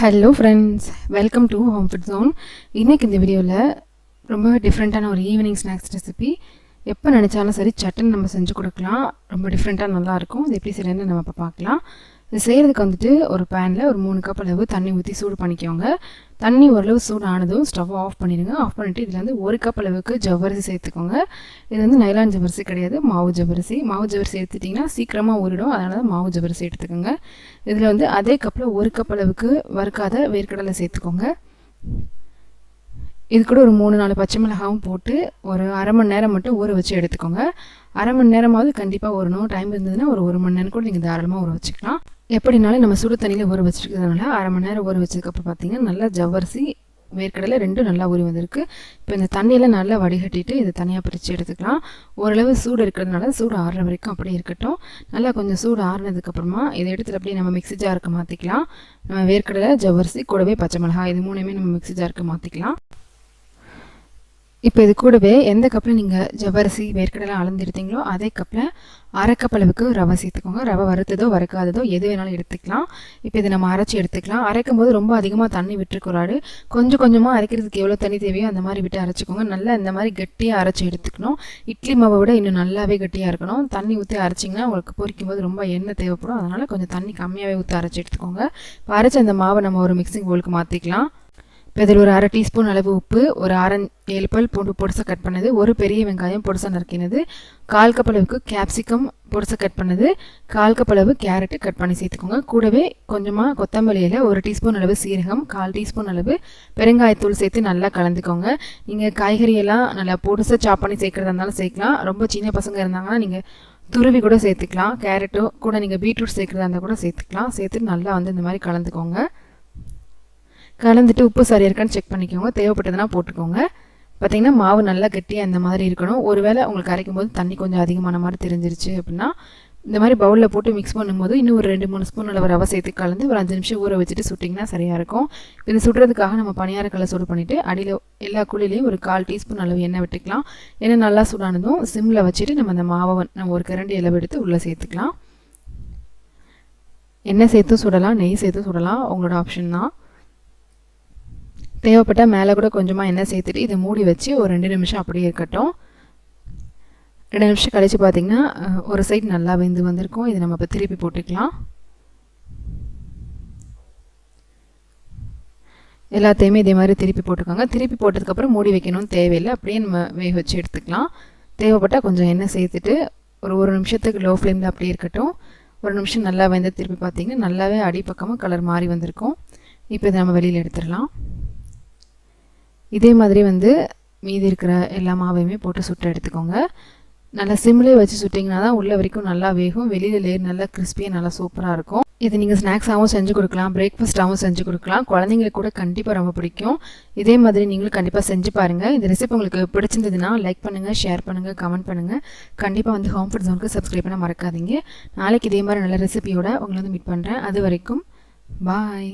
Hello friends welcome to home food zone இன்றைக்கி இந்த வீடியோவில் ரொம்ப டிஃப்ரெண்ட்டான ஒரு ஈவினிங் ஸ்நாக்ஸ் ரெசிபி எப்போ நினச்சாலும் சரி சட்டன் நம்ம செஞ்சு கொடுக்கலாம். ரொம்ப டிஃப்ரெண்ட்டாக நல்லாயிருக்கும் இது எப்படி செய்யறதுன்னு நம்ம இப்போ பார்க்கலாம். இது செய்கிறதுக்கு வந்துட்டு ஒரு பேனில் ஒரு மூணு கப் அளவு தண்ணி ஊற்றி சூடு பண்ணிக்கோங்க. தண்ணி ஓரளவு சூடானதும் ஸ்டவ் ஆஃப் பண்ணிடுங்க. ஆஃப் பண்ணிவிட்டு இதில் வந்து ஒரு கப் அளவுக்கு ஜவ்வரிசி சேர்த்துக்கோங்க. இது வந்து நைலான் ஜவ்வரிசி கிடையாது மாவு ஜவ்வரிசி. மாவு ஜவ்வரிசி எடுத்துட்டிங்கன்னா சீக்கிரமாக ஊறிடும். அதனால தான் மாவு ஜவ்வரிசி எடுத்துக்கோங்க. இதில் வந்து அதே கப்பில் ஒரு கப் அளவுக்கு வறுக்காத வேர்க்கடலை சேர்த்துக்கோங்க. இது கூட ஒரு மூணு நாலு பச்சை மிளகாவும் போட்டு ஒரு அரை மணி நேரம் மட்டும் ஊற வச்சு எடுத்துக்கோங்க. அரை மணி நேரமாவது கண்டிப்பாக ஊறணும். டைம் இருந்ததுன்னா ஒரு ஒரு மணி நேரம் கூட நீங்கள் தாராளமாக ஊற வச்சுக்கலாம். எப்படினாலும் நம்ம சுடு தண்ணியில் ஊற வச்சுருக்கிறதுனால அரை மணி நேரம் ஊற வச்சதுக்கப்புறம் பார்த்தீங்கன்னா நல்லா ஜவ்வரிசி வேர்க்கடலை ரெண்டும் நல்லா ஊறி வந்திருக்கு. இப்போ இந்த தண்ணியில் நல்லா வடிகட்டிட்டு இதை தனியாக பிரித்து எடுத்துக்கலாம். ஓரளவு சூடு இருக்கிறதுனால சூடு ஆறுற வரைக்கும் அப்படியே இருக்கட்டும். நல்லா கொஞ்சம் சூடு ஆறுனதுக்கப்புறமா இதை எடுத்துகிட்டு அப்படியே நம்ம மிக்சி ஜாருக்கு மாற்றிக்கலாம் நம்ம வேர்க்கடலை ஜவ்வரிசி கூடவே பச்சை மிளகாய் இது மூணுமே நம்ம மிக்சி ஜாருக்கு மாற்றிக்கலாம் இப்போ இது கூடவே எந்த கப்பில் நீங்கள் ஜவ்வரிசி வேர்க்கடலை அளந்துருந்தீங்களோ அதே கப்பில் அரை கப் அளவுக்கு ரவை சேர்த்துக்கோங்க. ரவை வறுத்ததோ வறுக்காததோ எது வேணாலும் எடுத்துக்கலாம். இப்போ இதை நம்ம அரைச்சி எடுத்துக்கலாம். அரைக்கும் போது ரொம்ப அதிகமாக தண்ணி விட்டுருக்கூடாது கொஞ்சம் கொஞ்சமாக அரைக்கிறதுக்கு எவ்வளோ தண்ணி தேவையோ அந்த மாதிரி விட்டு அரைச்சிக்கோங்க. நல்லா இந்த மாதிரி கட்டியாக அரைச்சி எடுத்துக்கணும். இட்லி மாவை விட இன்னும் நல்லாவே கட்டியாக இருக்கணும். தண்ணி ஊற்றி அரைச்சிங்கன்னா உங்களுக்கு பொரிக்கும் போது ரொம்ப எண்ணெய் தேவைப்படும். அதனால் கொஞ்சம் தண்ணி கம்மியாகவே ஊற்றி அரைச்சி எடுத்துக்கோங்க. இப்போ அரைச்சி அந்த மாவை நம்ம ஒரு மிக்சிங் போலுக்கு மாற்றிக்கலாம் இப்போ இதில் ஒரு அரை டீஸ்பூன் அளவு உப்பு ஒரு அரை ஏழு பல் பூண்டு பொடிசை கட் பண்ணது ஒரு பெரிய வெங்காயம் பொடிசை நறுக்கினது கால் கப் அளவுக்கு கேப்சிகம் பொடிசை கட் பண்ணது கால் கப் அளவு கேரட்டு கட் பண்ணி சேர்த்துக்கோங்க. கூடவே கொஞ்சமாக கொத்தமல்லியில் ஒரு டீஸ்பூன் அளவு சீரகம் கால் டீஸ்பூன் அளவு பெருங்காயத்தூள் சேர்த்து நல்லா கலந்துக்கோங்க. நீங்கள் காய்கறியெல்லாம் நல்லா பொடிசை சாப் பண்ணி சேர்க்குறதா இருந்தாலும் சேர்க்கலாம். ரொம்ப சின்ன பசங்க இருந்தாங்கன்னா நீங்கள் துருவி கூட சேர்த்துக்கலாம். கேரட்டோ கூட நீங்கள் பீட்ரூட் சேர்க்குறதா இருந்தால் கூட சேர்த்துக்கலாம். சேர்த்து நல்லா வந்து இந்த மாதிரி கலந்துக்கோங்க. கலந்துட்டு உப்பு சரியாக இருக்கான்னு செக் பண்ணிக்கோங்க. தேவைப்பட்டதுன்னா போட்டுக்கோங்க. பார்த்திங்கன்னா மாவு நல்லா கட்டியாக அந்த மாதிரி இருக்கணும். ஒருவேளை உங்களுக்கு அரைக்கும் போது தண்ணி கொஞ்சம் அதிகமான மாதிரி தெரிஞ்சிருச்சு அப்படின்னா இந்த மாதிரி பவுலில் போட்டு மிக்ஸ் பண்ணும்போது இன்னும் ஒரு ரெண்டு மூணு ஸ்பூன் அளவு ரவை சேர்த்து கலந்து ஒரு அஞ்சு நிமிஷம் ஊற வச்சுட்டு சுட்டிங்கன்னா சரியாக இருக்கும். இது சுடுறதுக்காக நம்ம பணியாரக்கல்லை சூடு பண்ணிவிட்டு அடியில் எல்லா குழிலையும் ஒரு கால் டீஸ்பூன் அளவு எண்ணெய் விட்டுக்கலாம். எண்ணெய் நல்லா சூடானதும் சிம்மில் வச்சுட்டு நம்ம அந்த மாவை நம்ம ஒரு கரண்டி அளவு எடுத்து உள்ளே சேர்த்துக்கலாம். எண்ணெய் சேர்த்தும் சுடலாம் நெய் சேர்த்தும் சுடலாம். உங்களோட ஆப்ஷன் தான். தேவைப்பட்டால் மேலே கூட கொஞ்சமாக எண்ணெய் சேர்த்துட்டு இதை மூடி வச்சு ஒரு ரெண்டு நிமிஷம் அப்படியே இருக்கட்டும். ரெண்டு நிமிஷம் கழித்து பார்த்திங்கன்னா ஒரு சைடு நல்லா வெந்து வந்திருக்கும். இதை நம்ம இப்போ திருப்பி போட்டுக்கலாம். எல்லாத்தையுமே இதே மாதிரி திருப்பி போட்டுக்கோங்க. திருப்பி போட்டதுக்கப்புறம் மூடி வைக்கணும்னு தேவையில்லை. அப்படியே நம்ம வேக வச்சு எடுத்துக்கலாம். தேவைப்பட்டால் கொஞ்சம் எண்ணெய் சேர்த்துட்டு ஒரு ஒரு நிமிஷத்துக்கு லோ ஃப்ளேமில் அப்படியே இருக்கட்டும். ஒரு நிமிஷம் நல்லா வெந்து திருப்பி பார்த்திங்கன்னா நல்லாவே அடிப்பக்கமாக கலர் மாறி வந்திருக்கும். இப்போ இதை நம்ம வெளியில் எடுத்துடலாம். இதே மாதிரி வந்து மீதி இருக்கிற எல்லா மாவையுமே போட்டு சுட்டு எடுத்துக்கோங்க. நல்லா சிம்லேயே வச்சு சுட்டிங்கன்னா தான் உள்ளே வரைக்கும் நல்லா வேகும். வெளியில் லேயர் நல்லா கிறிஸ்பியாக நல்லா சூப்பராக இருக்கும். இது நீங்கள் ஸ்நாக்ஸாகவும் செஞ்சு கொடுக்கலாம். பிரேக்ஃபாஸ்ட்டாகவும் செஞ்சு கொடுக்கலாம். குழந்தைங்களுக்கு கூட கண்டிப்பாக ரொம்ப பிடிக்கும். இதே மாதிரி நீங்களும் கண்டிப்பாக செஞ்சு பாருங்கள் இந்த ரெசிபி உங்களுக்கு பிடிச்சிருந்ததுன்னா லைக் பண்ணுங்கள் ஷேர் பண்ணுங்கள் கமெண்ட் பண்ணுங்கள் கண்டிப்பாக வந்து ஹோம் ஃபுட் ஜோனுக்கு சப்ஸ்கிரைப் பண்ண மறக்காதீங்க. நாளைக்கு இதே மாதிரி நல்ல ரெசிபியோட உங்களை வந்து மீட் பண்ணுறேன் அது வரைக்கும் பாய்